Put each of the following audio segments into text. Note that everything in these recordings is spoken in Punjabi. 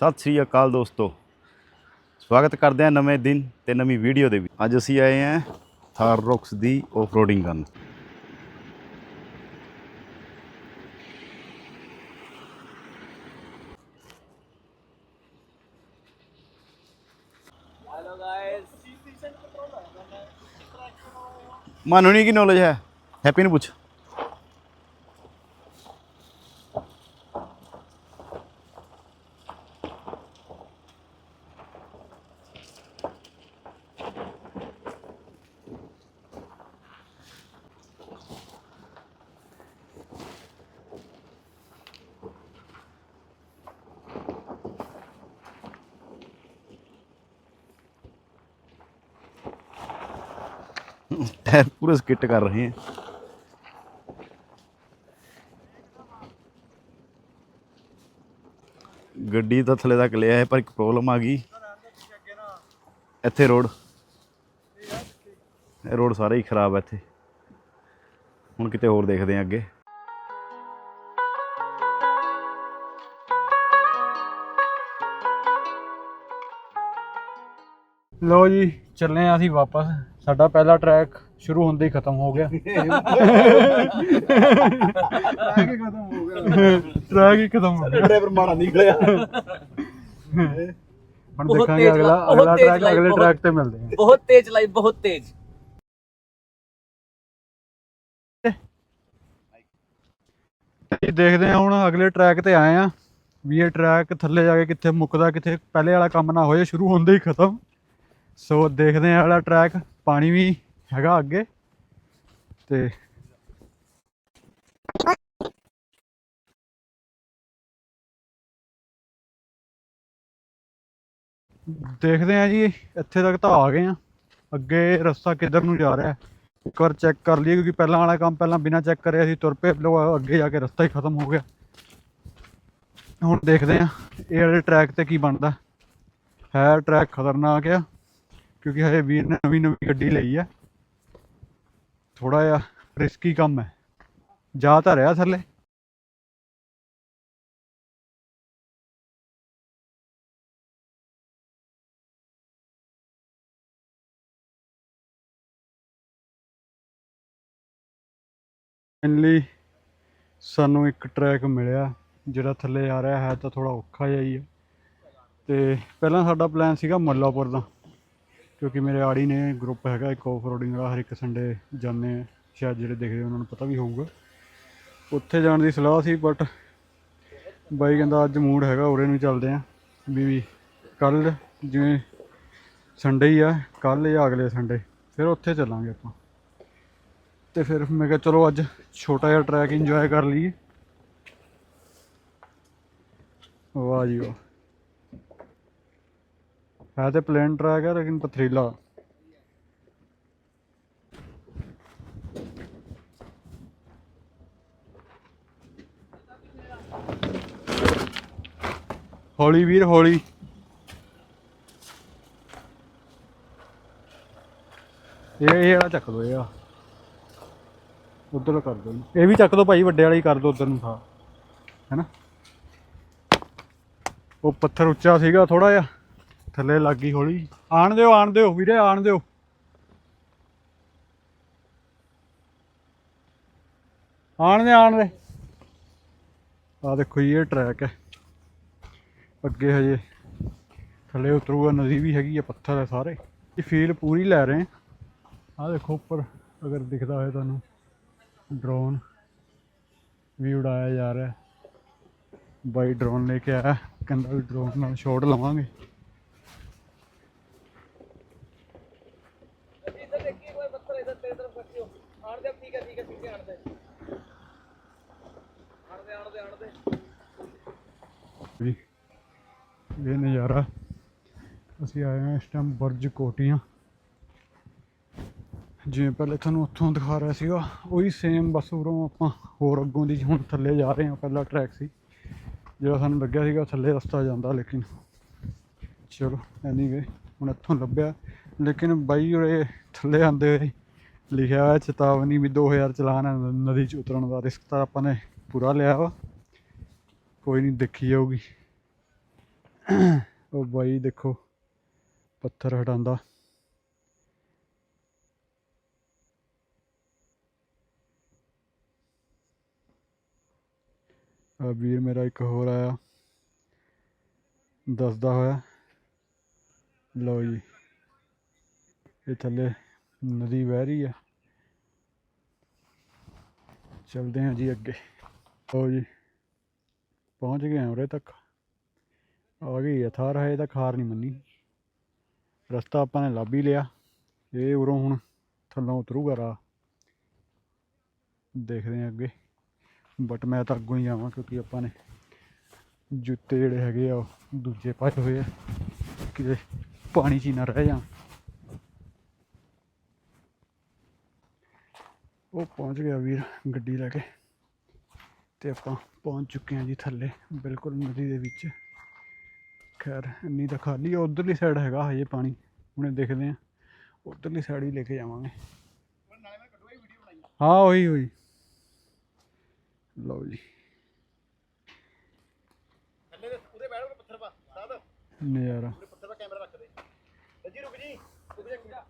ਸਤਿ ਸ੍ਰੀ ਅਕਾਲ ਦੋਸਤੋ। ਸਵਾਗਤ ਕਰਦੇ ਹਾਂ ਨਵੇਂ ਦਿਨ ਤੇ ਨਵੀਂ ਵੀਡੀਓ ਦੇ ਵਿੱਚ। ਅੱਜ ਅਸੀਂ ਆਏ ਹਾਂ ਥਾਰ ਰੌਕਸ ਦੀ ਆਫਰੋਡਿੰਗ ਕਰਨ। ਮਾਨੂੰ ਨਹੀਂ ਕੀ ਨੌਲੇਜ ਹੈ? ਹੈਪੀ ਨੂੰ ਪੁੱਛ। ਟਾਇਰ ਪੂਰਾ ਸਕਿੱਟ ਕਰ ਰਹੇ हैं ਗੱਡੀ ਤਾਂ ਥੱਲੇ ਤੱਕ ਲਿਆ ਹੈ, ਪਰ ਇੱਕ ਪ੍ਰੋਬਲਮ ਆ ਗਈ। ਇੱਥੇ ਰੋਡ। ਇਹ ਰੋਡ ਸਾਰੇ ਹੀ ਖਰਾਬ ਹੈ ਇੱਥੇ। ਹੁਣ ਕਿਤੇ ਹੋਰ ਦੇਖਦੇ ਹਾਂ ਅੱਗੇ। ਲੋ ਜੀ ਚੱਲੇ ਆ ਅਸੀਂ ਵਾਪਸ। ਸਾਡਾ ਪਹਿਲਾ ਟਰੈਕ ਸ਼ੁਰੂ ਹੁੰਦੇ ਹੀ ਖਤਮ ਹੋ ਗਿਆ। ਟਰੈਕ ਹੀ ਖਤਮ ਹੋ ਗਿਆ। ਟਰੈਕ ਹੀ ਖਤਮ ਗਿਆ ਹੁਣ ਦੇਖਾਂਗੇ ਅਗਲਾ ਅਗਲਾ ਟਰੈਕ ਅਗਲੇ ਟਰੈਕ ਤੇ ਮਿਲਦੇ ਹਾਂ। ਬਹੁਤ ਤੇਜ਼ ਲਾਈ ਬਹੁਤ ਤੇਜ਼। ਜੀ ਦੇਖਦੇ ਹਾਂ ਹੁਣ ਅਗਲੇ ਟਰੈਕ ਤੇ ਆਏ ਆ ਵੀ ਇਹ ਟਰੈਕ ਥੱਲੇ ਜਾ ਕੇ ਕਿੱਥੇ ਮੁੱਕਦਾ ਕਿੱਥੇ ਪਹਿਲੇ ਵਾਲਾ ਕੰਮ ਨਾ ਹੋਏ ਸ਼ੁਰੂ ਹੁੰਦੇ ਹੀ ਖਤਮ। ਸੋ ਦੇਖਦੇ ਹਾਂ ਵਾਲਾ ਟਰੈਕ ਪਾਣੀ ਵੀ ਹੈਗਾ ਅੱਗੇ ਤੇ ਦੇਖਦੇ ਹਾਂ ਜੀ, ਇੱਥੇ ਤੱਕ ਤਾਂ ਆ ਗਏ ਆ ਅੱਗੇ ਰਸਤਾ ਕਿੱਧਰ ਨੂੰ ਜਾ ਰਿਹਾ ਇੱਕ ਵਾਰ ਚੈੱਕ ਕਰ ਲਈਏ, ਕਿਉਂਕਿ ਪਹਿਲਾਂ ਵਾਲਾ ਕੰਮ ਪਹਿਲਾਂ ਬਿਨਾਂ ਚੈੱਕ ਕਰੇ ਅਸੀਂ ਤੁਰ ਪਏ, ਲੋ, ਅੱਗੇ ਜਾ ਕੇ ਰਸਤਾ ਹੀ ਖਤਮ ਹੋ ਗਿਆ। ਹੁਣ ਦੇਖਦੇ ਆ ਇਹ ਵਾਲੇ ਟਰੈਕ ਤੇ ਕੀ ਬਣਦਾ। ਹੈ ਟਰੈਕ ਖਤਰਨਾਕ ਆ। ਕਿਉਂਕਿ ਹਜੇ ਵੀਰ ਨੇ ਨਵੀਂ ਨਵੀਂ ਗੱਡੀ ਲਈ ਆ। ਥੋੜਾ ਜਿਹਾ ਰਿਸਕੀ ਕੰਮ ਹੈ। ਜਾ ਤਾਂ ਰਿਹਾ ਥੱਲੇ। ਫਾਈਨਲੀ ਸਾਨੂੰ ਇੱਕ ਟਰੈਕ ਮਿਲਿਆ, ਜਿਹੜਾ ਥੱਲੇ ਆ ਰਿਹਾ ਹੈ ਤਾਂ ਥੋੜਾ ਔਖਾ ਜਿਹਾ ਹੀ ਹੈ। ਤੇ ਪਹਿਲਾਂ ਸਾਡਾ ਪਲਾਨ ਸੀਗਾ ਮੁੱਲਾਪੁਰ ਦਾ। ਕਿਉਂਕਿ ਮੇਰੇ ਆੜੀ ਨੇ ਗਰੁੱਪ ਹੈਗਾ ਇੱਕ ਆਫ ਰੋਡਿੰਗ ਦਾ ਹਰ ਇੱਕ ਸੰਡੇ ਜਾਂਦੇ ਆ। ਸ਼ਾਇਦ ਜਿਹੜੇ ਦੇਖਦੇ ਉਹਨਾਂ ਨੂੰ ਪਤਾ ਵੀ ਹੋਊਗਾ। ਉੱਥੇ ਜਾਣ ਦੀ ਸਲਾਹ ਸੀ ਬਟ ਬਾਈ ਕਹਿੰਦਾ ਅੱਜ ਮੂਡ ਹੈਗਾ, ਉਰੇ ਨੂੰ ਚੱਲਦੇ ਆ। ਵੀ ਵੀ, ਕੱਲ ਜਿਵੇਂ ਸੰਡੇ ਹੀ ਆ, ਕੱਲ ਜਾਂ ਅਗਲੇ ਸੰਡੇ ਫਿਰ ਉੱਥੇ ਚੱਲਾਂਗੇ ਆਪਾਂ। ਤੇ ਫਿਰ ਮੈਂ ਕਿਹਾ, ਚਲੋ ਅੱਜ ਛੋਟਾ ਜਿਹਾ ਟਰੈਕ ਇੰਜੋਏ ਕਰ ਲਈਏ। ਵਾਹ ਜੀ ਵਾਹ। ਹੈ ਤੇ ਪਲੇਨ ਟਰੈਕ ਹੈ, ਲੇਕਿਨ ਪਥਰੀਲਾ। ਹੌਲੀ ਵੀਰ, ਹੌਲੀ। ਇਹ ਇਹ ਵਾਲਾ ਚੱਕ ਦੋ ਇਹ ਆ। ਉਧਰ ਕਰ ਦੋ ਇਹ ਵੀ ਚੱਕ ਦੋ ਭਾਈ, ਵੱਡੇ ਵਾਲਾ ਹੀ ਕਰ ਦੋ ਉਧਰ ਨੂੰ ਥਾ। ਹੈਨਾ ਉਹ ਪੱਥਰ ਉੱਚਾ ਸੀਗਾ ਥੋੜਾ ਜਿਹਾ। ਥੱਲੇ ਲੱਗ ਗਈ ਹੌਲੀ। ਆਣ ਦਿਓ ਆਣ ਦਿਓ ਵੀਰੇ, ਆਣ ਦਿਓ। ਆਣ ਦੇ ਆਣ ਦੇ। ਆ ਦੇਖੋ ਜੀ, ਇਹ ਟਰੈਕ ਹੈ। ਅੱਗੇ ਹਜੇ ਥੱਲੇ ਉਤਰੂਗਾ, ਨਦੀ ਵੀ ਹੈਗੀ ਆ, ਪੱਥਰ ਹੈ ਸਾਰੇ। ਇਹ ਫੀਲ ਪੂਰੀ ਲੈ ਰਹੇ ਆ ਆਹ ਦੇਖੋ ਉੱਪਰ, ਅਗਰ ਦਿਖਦਾ ਹੋਏ ਤੁਹਾਨੂੰ ਡਰੋਨ ਵੀ ਉਡਾਇਆ ਜਾ ਰਿਹਾ। ਬਾਈ ਡਰੋਨ ਲੈ ਕੇ ਆਇਆ। ਕਹਿੰਦਾ ਵੀ ਡਰੋਨ ਨਾਲ ਸ਼ਾਟ ਲਵਾਂਗੇ। ਵੀ ਇਹ ਨਜ਼ਾਰਾ ਅਸੀਂ ਆਏ ਹਾਂ ਇਸ ਟਾਈਮ ਬਰਜ ਕੋਟੀਆਂ। ਜਿਵੇਂ ਪਹਿਲੇ ਤੁਹਾਨੂੰ ਉੱਥੋਂ ਦਿਖਾ ਰਿਹਾ ਸੀਗਾ, ਉਹੀ ਸੇਮ ਬਸ ਉਰੋਂ ਆਪਾਂ ਹੋਰ ਅੱਗੋਂ ਦੀ ਹੁਣ ਥੱਲੇ ਜਾ ਰਹੇ ਹਾਂ, ਪਹਿਲਾ ਟਰੈਕ ਸੀ। ਜਿਹੜਾ ਸਾਨੂੰ ਲੱਗਿਆ ਸੀਗਾ ਥੱਲੇ ਰਸਤਾ ਜਾਂਦਾ, ਲੇਕਿਨ ਚਲੋ ਐਨੀਵੇ ਹੁਣ ਇੱਥੋਂ ਲੱਭਿਆ। ਲੇਕਿਨ ਬਾਈ ਉਰੇ ਥੱਲੇ ਆਂਦੇ ਹੋਏ ਲਿਖਿਆ ਹੋਇਆ ਚੇਤਾਵਨੀ ਵੀ 2000 ਚਲਾਨ ਹੈ, ਨਦੀ ਚ ਉਤਰਨ ਦਾ, ਰਿਸਕ ਤਾਂ ਆਪਾਂ ਨੇ ਪੂਰਾ ਲਿਆ ਵਾ। ਕੋਈ ਨਹੀਂ ਦੇਖੀ ਜਾਊਗੀ। ਉਹ ਬਾਈ ਦੇਖੋ, ਪੱਥਰ ਹਟਾਉਂਦਾ। ਆ ਵੀਰ ਮੇਰਾ ਇੱਕ ਹੋਰ ਆਇਆ। ਦੱਸਦਾ ਹੋਇਆ। ਲਓ ਜੀ। ਇਹ ਥੱਲੇ ਨਦੀ ਵਹਿ ਰਹੀ ਆ। ਚਲਦੇ ਹਾਂ ਜੀ ਅੱਗੇ। ਲਓ ਜੀ। ਪਹੁੰਚ ਗਏ ਹਾਂ ਉਰੇ ਤੱਕ। ਆ ਗਈ ਹੈ ਥਾਰ ਹੈ ਤਾਂ ਖਾਰ ਨਹੀਂ ਮੰਨੀ। ਰਸਤਾ ਆਪਾਂ ਨੇ ਲੱਭ ਹੀ ਲਿਆ। ਇਹ ਉਰੋਂ ਹੁਣ ਥੱਲੋਂ ਉਤਰੂਗਾ ਰਾਹ। ਦੇਖਦੇ ਹਾਂ ਅੱਗੇ। ਬਟ ਮੈਂ ਤਾਂ ਅੱਗੋਂ ਹੀ ਜਾਵਾਂ ਕਿਉਂਕਿ ਆਪਾਂ ਨੇ ਜੁੱਤੇ ਜਿਹੜੇ ਹੈਗੇ ਆ, ਉਹ ਦੂਜੇ ਪਾਏ ਹੋਏ ਆ। ਕਿਤੇ ਪਾਣੀ 'ਚ ਹੀ ਨਾ ਰਹਿ ਜਾਣ। ਉਹ ਪਹੁੰਚ ਗਿਆ ਵੀਰ ਗੱਡੀ ਲੈ ਕੇ। ਤੇ ਆਪਾਂ ਪਹੁੰਚ ਚੁੱਕੇ ਹਾਂ ਜੀ ਥੱਲੇ, ਬਿਲਕੁਲ ਨਦੀ ਦੇ ਵਿੱਚ। ਖੈਰ, ਇੰਨੀ ਤਾਂ ਖਾਲੀ ਆ, ਉਧਰਲੀ ਸਾਈਡ ਹੈਗਾ ਹਜੇ ਪਾਣੀ। ਹੁਣੇ ਦੇਖਦੇ ਆ ਉਧਰਲੀ ਸਾਈਡ ਹੀ ਲੈ ਕੇ ਜਾਵਾਂਗੇ। ਹਾਂ, ਉਹੀ ਉਹੀ। ਲਓ ਜੀ। ਥੱਲੇ ਦੇ ਉਹਦੇ ਬੈਠ ਪੱਥਰ ਪਾ ਸਾਦ ਨਜ਼ਾਰਾ। ਪੱਥਰ ਪਾ ਕੈਮਰਾ ਰੱਖ ਦੇ ਰੱਜੀ ਰੁਕ ਜੀ ਰੁਕ ਜਾ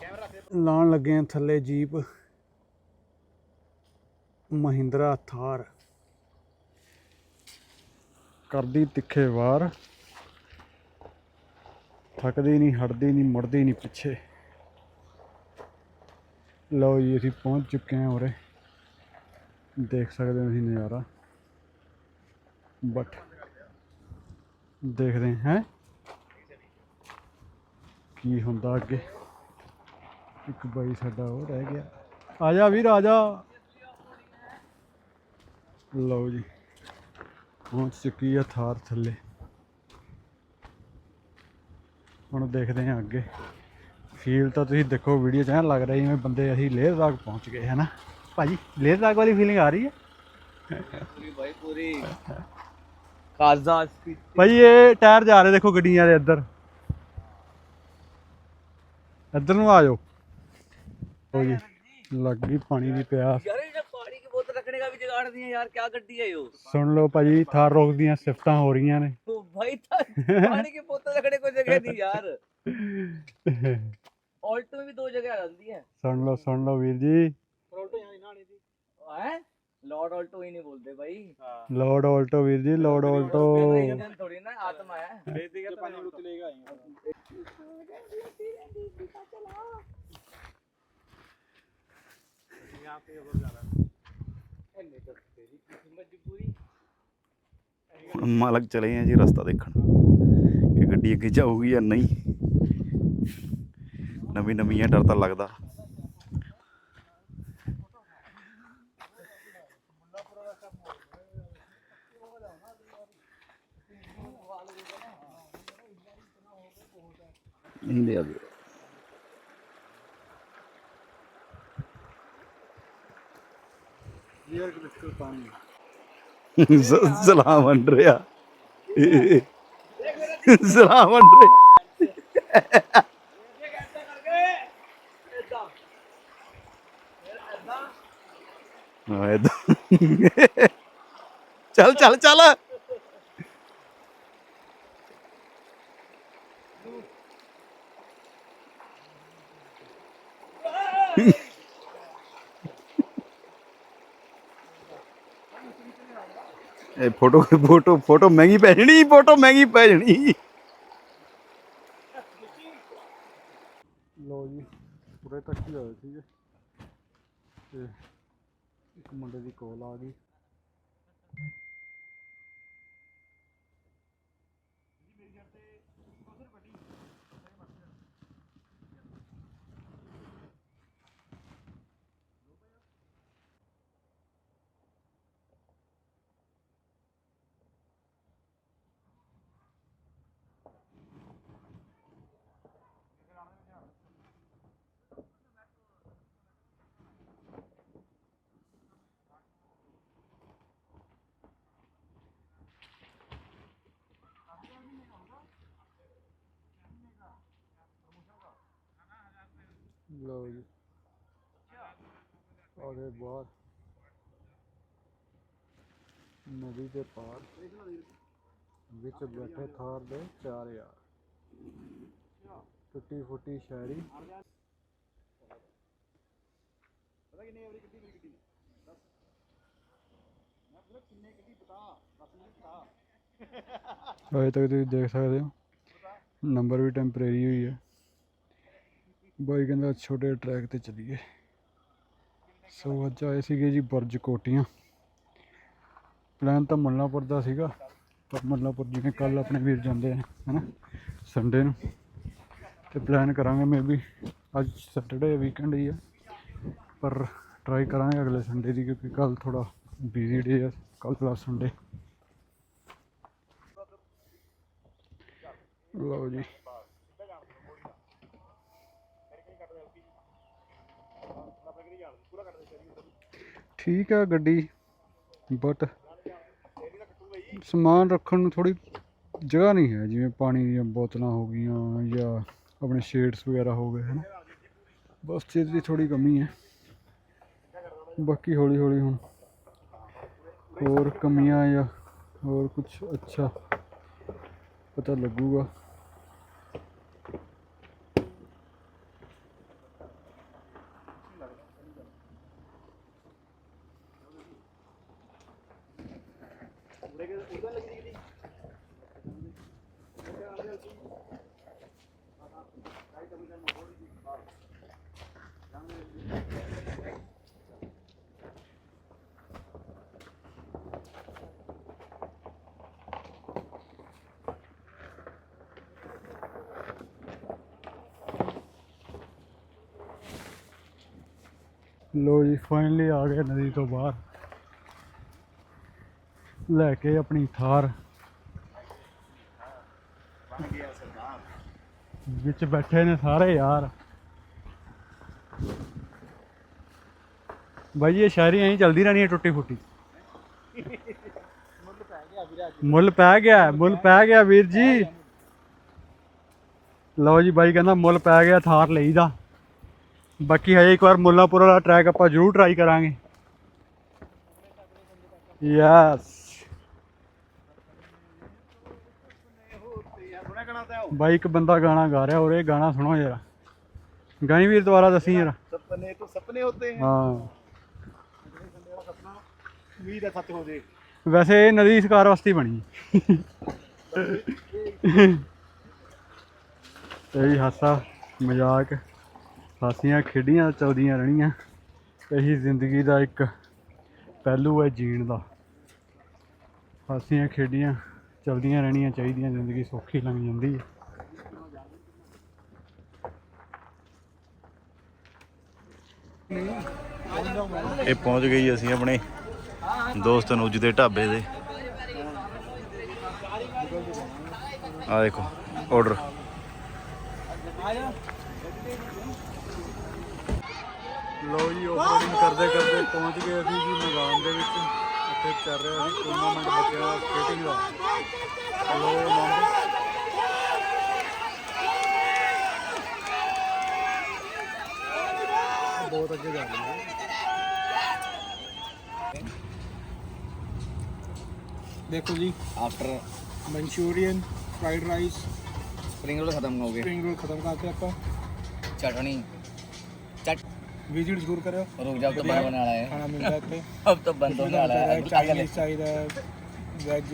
ਕੈਮਰਾ ਰੱਖ ਦੇ ਲਾਉਣ ਲੱਗੇ ਆ ਥੱਲੇ ਜੀਪ। ਮਹਿੰਦਰਾ ਥਾਰ। ਕਰਦੀ ਤਿੱਖੇ ਵਾਰ। ਥੱਕਦੀ ਨਹੀਂ, ਹਟਦੀ ਨਹੀਂ, ਮੁੜਦੀ ਨਹੀਂ ਪਿੱਛੇ। ਲਓ ਜੀ, ਅਸੀਂ ਪਹੁੰਚ ਚੁੱਕੇ ਹਾਂ ਉਰੇ। ਦੇਖ ਸਕਦੇ ਹੋ ਤੁਸੀਂ ਨਜ਼ਾਰਾ। ਬਟ ਦੇਖਦੇ ਹਾਂ ਕੀ ਹੁੰਦਾ ਅੱਗੇ। ਇੱਕ ਬਾਈ ਸਾਡਾ ਉਹ ਰਹਿ ਗਿਆ। ਆ ਜਾ ਵੀਰ, ਆ ਜਾ। ਲਓ ਜੀ। ਪਹੁੰਚ ਚੁੱਕੀ ਆ ਥਾਰ ਥੱਲੇ। ਹੁਣ ਦੇਖਦੇ ਆ ਅੱਗੇ। ਫੀਲ ਤਾਂ ਤੁਸੀਂ ਦੇਖੋ ਵੀਡੀਓ ਚ ਐ ਲੱਗ ਰਿਹਾ ਜਿਵੇਂ ਬੰਦੇ ਅਸੀਂ ਲੇਹ ਲਦਾਖ ਪਹੁੰਚ ਗਏ ਹਨਾ ਭਾਜੀ ਲੇਹ ਲਦਾਖ ਵਾਲੀ ਫੀਲਿੰਗ ਆ ਰਹੀ ਹੈ? ਪੂਰੀ ਬਾਈ ਪੂਰੀ। ਕਾਜ਼ਾ ਭਾਈ ਇਹ ਟਾਇਰ ਜਾ ਰਹੇ ਦੇਖੋ ਗੱਡੀਆਂ ਦੇ ਇੱਧਰ। ਇੱਧਰ ਨੂੰ ਆ ਜਾਓ। ਲੱਗ ਗਈ ਪਾਣੀ ਦੀ ਪਿਆਸ। बोतल रखने का भी जुगाड़ नहीं है यार क्या गड्डी है यो ਸੁਣ ਲਓ ਭਾਜੀ ਥਾਰ ਰੋਕ ਦੀਆਂ ਸਿਫਤਾਂ ਹੋ ਰਹੀਆਂ ਨੇ तो भाई था पानी की बोतल रखने को जगह नहीं यार ऑल्टो में भी दो जगह आती है ਸੁਣ ਲਓ ਸੁਣ ਲਓ ਵੀਰ ਜੀ ऑल्टो यहाँ ना थी हैं लॉर्ड ऑल्टो ही नहीं बोलते भाई ਲੋਡ ਆਲਟੋ ਵੀਰ ਜੀ ਲੋਡ ਆਲਟੋ इंजन थोड़ी ना आत्मा है पानी रुक लेगा मजबूरी ਹੁਣ ਮਾਲਕ ਚਲੇ ਆ ਜੀ ਰਸਤਾ ਦੇਖਣ ਕਿ ਗੱਡੀ ਅੱਗੇ ਜਾਊਗੀ ਜਾਂ ਨਹੀਂ ਨਵੀਂ ਨਵੀਂ ਹੈ ਡਰ ਤਾਂ ਲੱਗਦਾ ਨਹੀਂ ਲਿਆ ਵੀਰੇ। ਰੀਅਰ ਕ੍ਰਿਸਟਲ ਪਾਣੀ। ਸਲਾਮ ਵੰਡ ਰਿਹਾ ਸਲਾਮ ਵੰਡ ਰਿਹਾ ਚੱਲ ਚੱਲ ਚੱਲ। ਇਹ ਫੋਟੋ ਫੋਟੋ ਫੋਟੋ ਮਹਿੰਗੀ ਪੈ ਜਣੀ, ਫੋਟੋ ਮਹਿੰਗੀ ਪੈ ਜਣੀ। ਲੋ ਜੀ, ਪੂਰੇ ਤੱਕ ਹੀ ਹੋਏ ਸੀਗੇ। ਤੇ ਇੱਕ ਮੁੰਡੇ ਦੀ ਕੋਲ ਆ ਗਈ। ਲੋ ਜੀ। ਔਰੇ ਬਾਹਰ। ਨਦੀ ਦੇ ਪਾਰ। ਵਿੱਚ ਬੈਠੇ ਥਾਰ ਦੇ ਚਾਰ ਯਾਰ। ਟੁੱਟੀ ਫੁੱਟੀ ਸ਼ਾਇਰੀ ਅਜੇ ਤੱਕ ਤੁਸੀਂ ਦੇਖ ਸਕਦੇ ਹੋ। ਨੰਬਰ ਵੀ ਟੈਂਪਰੇਰੀ ਹੋਈ ਹੈ। ਬਾਈ ਕਹਿੰਦਾ ਛੋਟੇ ਟਰੈਕ ਤੇ ਚਲੀਏ। ਸੋ ਅੱਜ ਆਏ ਸੀਗੇ ਜੀ ਬੁਰਜ ਕੋਟੀਆਂ। ਪਲਾਨ ਤਾਂ ਮੁੱਲਾਂਪੁਰ ਦਾ ਸੀਗਾ, ਪਰ ਮੁੱਲਾਂਪੁਰ ਜਿਵੇਂ ਕੱਲ ਆਪਣੇ ਵੀਰ ਜਾਂਦੇ ਆ, ਹਨਾ ਸੰਡੇ ਨੂੰ। ਤੇ ਪਲਾਨ ਕਰਾਂਗੇ ਮੇ ਵੀ ਅੱਜ ਸੈਟਰਡੇ ਵੀਕਐਂਡ ਹੀ ਆ। ਪਰ ਟਰਾਈ ਕਰਾਂਗੇ ਅਗਲੇ ਸੰਡੇ ਦੀ, ਕਿਉਂਕਿ ਕੱਲ ਥੋੜਾ ਬਿਜ਼ੀ ਡੇ ਆ ਕੱਲ ਪਲੱਸ ਸੰਡੇ ਲਓ ਜੀ। ਠੀਕ ਆ ਗੱਡੀ ਬਟ ਸਮਾਨ ਰੱਖਣ ਨੂੰ ਥੋੜੀ ਜਗ੍ਹਾ ਨਹੀਂ ਹੈ, ਜਿਵੇਂ ਪਾਣੀ ਦੀਆਂ ਬੋਤਲਾਂ ਹੋ ਗਈਆਂ ਜਾਂ ਆਪਣੇ ਸ਼ੇਡਸ ਵਗੈਰਾ ਹੋ ਗਏ, ਹਨ। ਬਸ ਚੀਜ਼ ਦੀ ਥੋੜੀ ਕਮੀ ਹੈ। ਬਾਕੀ ਹੌਲੀ ਹੌਲੀ ਹੁਣ ਹੋਰ ਕਮੀਆਂ ਜਾਂ ਹੋਰ ਕੁਝ ਅੱਛਾ ਪਤਾ ਲੱਗੂਗਾ। ਲੋ ਜੀ ਫਾਈਨਲੀ ਆ ਗਏ ਨਦੀ ਤੋਂ ਬਾਹਰ ਲੈ ਕੇ ਆਪਣੀ ਥਾਰ। ਵਿੱਚ ਬੈਠੇ ਨੇ ਸਾਰੇ ਯਾਰ। ਬਾਈ ਜੀ, ਇਹ ਸ਼ਾਇਰੀ ਐਂ ਹੀ ਚੱਲਦੀ ਰਹਿਣੀ ਹੈ ਟੁੱਟੀ ਫੁੱਟੀ ਮੁੱਲ ਪੈ ਗਿਆ ਮੁੱਲ ਪੈ ਗਿਆ ਵੀਰ ਜੀ। ਲਓ ਜੀ ਬਾਈ ਕਹਿੰਦਾ ਮੁੱਲ ਪੈ ਗਿਆ ਥਾਰ ਲਈ ਦਾ ਬਾਕੀ ਹਜੇ ਇੱਕ ਵਾਰ ਮੁੱਲਾਂਪੁਰ ਵਾਲਾ ਟਰੈਕ ਆਪਾਂ ਜ਼ਰੂਰ ਟਰਾਈ ਕਰਾਂਗੇ। ਯੈਸ ਬਾਈ ਇੱਕ ਬੰਦਾ ਗਾਣਾ ਗਾ ਰਿਹਾ ਔਰ ਇਹ ਗਾਣਾ ਸੁਣੋ ਯਾਰ ਗਾਈ ਵੀਰ ਦੁਬਾਰਾ ਦੱਸੀ ਯਾਰ सपने तो सपने होते हैं ਹਾਂ उम्मीद है सच हो जाए ਵੈਸੇ ਇਹ ਨਦੀ ਸਰਕਾਰ ਵਾਸਤੇ ਹੀ ਬਣੀ ਤੇ ਵੀ ਹਾਸਾ ਮਜ਼ਾਕ ਹਾਸੀਆਂ ਖੇਡੀਆਂ ਚੱਲਦੀਆਂ ਰਹਿਣੀਆਂ ਇਹੀ ਜ਼ਿੰਦਗੀ ਦਾ ਇੱਕ ਪਹਿਲੂ ਹੈ ਜੀਣ ਦਾ ਹਾਸੀਆਂ ਖੇਡੀਆਂ ਚੱਲਦੀਆਂ ਰਹਿਣੀਆਂ ਚਾਹੀਦੀਆਂ ਜ਼ਿੰਦਗੀ ਸੌਖੀ ਲੰਘ ਜਾਂਦੀ ਹੈ ਇਹ ਪਹੁੰਚ ਗਈ ਅਸੀਂ ਆਪਣੇ ਦੋਸਤ ਅਨੁਜ ਦੇ ਢਾਬੇ ਦੇ। ਆ ਦੇਖੋ ਆਰਡਰ ਲੋ ਜੀ ਓਪਨਿੰਗ ਕਰਦੇ ਕਰਦੇ ਪਹੁੰਚ ਗਏ ਅਸੀਂ ਜੀ ਮੈਦਾਨ ਦੇ ਵਿੱਚ। ਇੱਥੇ ਚੱਲ ਰਿਹਾ ਸੀ ਟੂਰਨਾਮੈਂਟ ਬੱਚਿਆਂ ਦਾ ਸਕੇਟਿੰਗ ਦਾ। ਲੋ ਨੰਬਰ ਬਹੁਤ ਅੱਗੇ ਜਾ ਰਹੀ ਹੈ देखो जी after Manchurian fried rice spring roll खत्म हो गए स्प्रिंग रोल खत्म करके आपका चटनी चट विजिट जरूर करो रुक जाओ तो बंद होने वाला है खाना मिलता है इतने अब तो बंद होने वाला है अब आगे ले। चाइनीज चाहिए वेज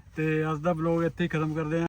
ਤੇ ਅੱਜ ਦਾ ਬਲੌਗ ਇੱਥੇ ਹੀ ਖਤਮ ਕਰਦੇ ਹਾਂ